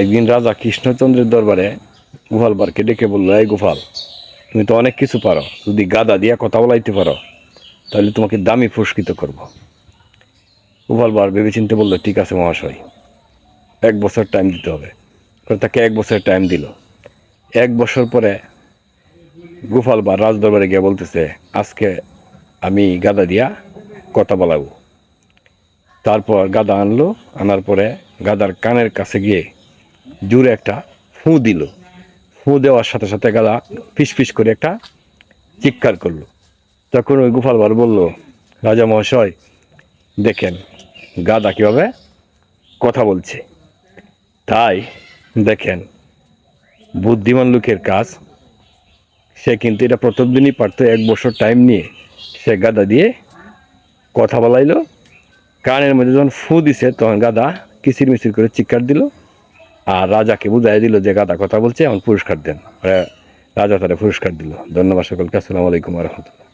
একদিন রাজা কৃষ্ণচন্দ্রের দরবারে গোপালবারকে ডেকে বলল, এই গোপাল, তুমি তো অনেক কিছু পারো। যদি গাদা দিয়া কথা বলাইতে পারো, তাহলে তোমাকে দামি পুরস্কৃত করব। গোপালবার ভেবেচিন্তে বলল, ঠিক আছে মহাশয়, এক বছর টাইম দিতে হবে। তাকে এক বছর টাইম দিল। এক বছর পরে গোপাল বা রাজ দরবারে গিয়ে বলতেছে, আজকে আমি গাদা দিয়া কথা বলাবো। তারপর গাদা আনলো, আনার পরে গাদার কানের কাছে গিয়ে জুড়ে একটা ফু দিল। ফু দেওয়ার সাথে সাথে গালা ফিস ফিস করে একটা চিৎকার করল। তখন ওই গোপাল বার বলল, রাজা মহাশয়, দেখেন, গাদা কীভাবে কথা বলছে। তাই দেখেন, বুদ্ধিমান লোকের কাজ। সে কিন্তু এটা প্রথম দিনই পারতো এক বছর টাইম নিয়ে সে গাদা দিয়ে কথা বলাইলো। কানের মধ্যে যখন ফু দিছে, তখন গাদা কিচির মিচির করে চিৎকার দিল। আর রাজাকে বুঝাই দিল যে গাদা কথা বলছে এমন পুরস্কার দেন। রাজা তারা পুরস্কার দিল। ধন্যবাদ সকলকে, আসসালামু আলাইকুম রহমতুল্লাহ।